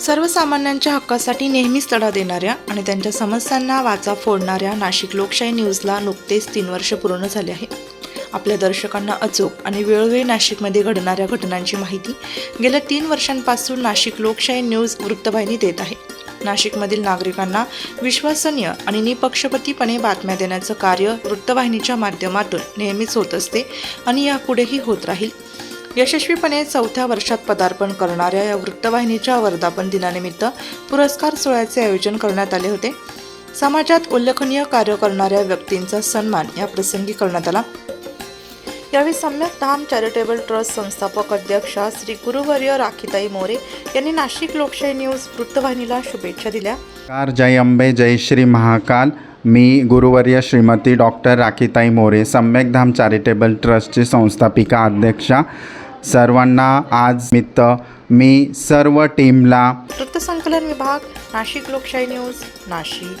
सर्वसामान्यांच्या हक्कासाठी नेहमीच लढा देणाऱ्या आणि त्यांच्या समस्यांना वाचा फोडणाऱ्या नाशिक लोकशाही न्यूजला नुकतेच तीन वर्ष पूर्ण झाले आहे आपल्या दर्शकांना अचूक आणि वेळोवेळी नाशिकमध्ये घडणाऱ्या घटनांची माहिती गेल्या तीन वर्षांपासून नाशिक लोकशाही न्यूज वृत्तवाहिनी देत आहे. नाशिकमधील नागरिकांना विश्वसनीय आणि निपक्षपतीपणे बातम्या देण्याचं कार्य वृत्तवाहिनीच्या माध्यमातून नेहमीच होत असते आणि यापुढेही होत राहील. यशस्वीपणे चौथ्या वर्षात पदार्पण करणाऱ्या या वृत्तवाहिनीच्या वर्धापन दिनानिमित्त पुरस्कार सोहळ्याचे आयोजन करण्यात आले होते. समाजात उल्लेखनीय कार्य करणाऱ्या व्यक्तींचा सन्मान या प्रसंगी करण्यात आला. यावेळी सम्यक धाम चॅरिटेबल ट्रस्ट संस्थापक अध्यक्षा श्री गुरुवर्य राखीताई मोरे यांनी नाशिक लोकशाही न्यूज वृत्तवाहिनीला शुभेच्छा दिल्या. कार जय अंबे जय श्री महाकाल. मी गुरुवर्य श्रीमती डॉक्टर राखीताई मोरे सम्यकधाम चॅरिटेबल ट्रस्टची संस्थापिका अध्यक्षा. सर्वांना आज मित्त मी सर्व टीमला वृत्तसंकलन विभाग नाशिक लोकशाही न्यूज नाशिक.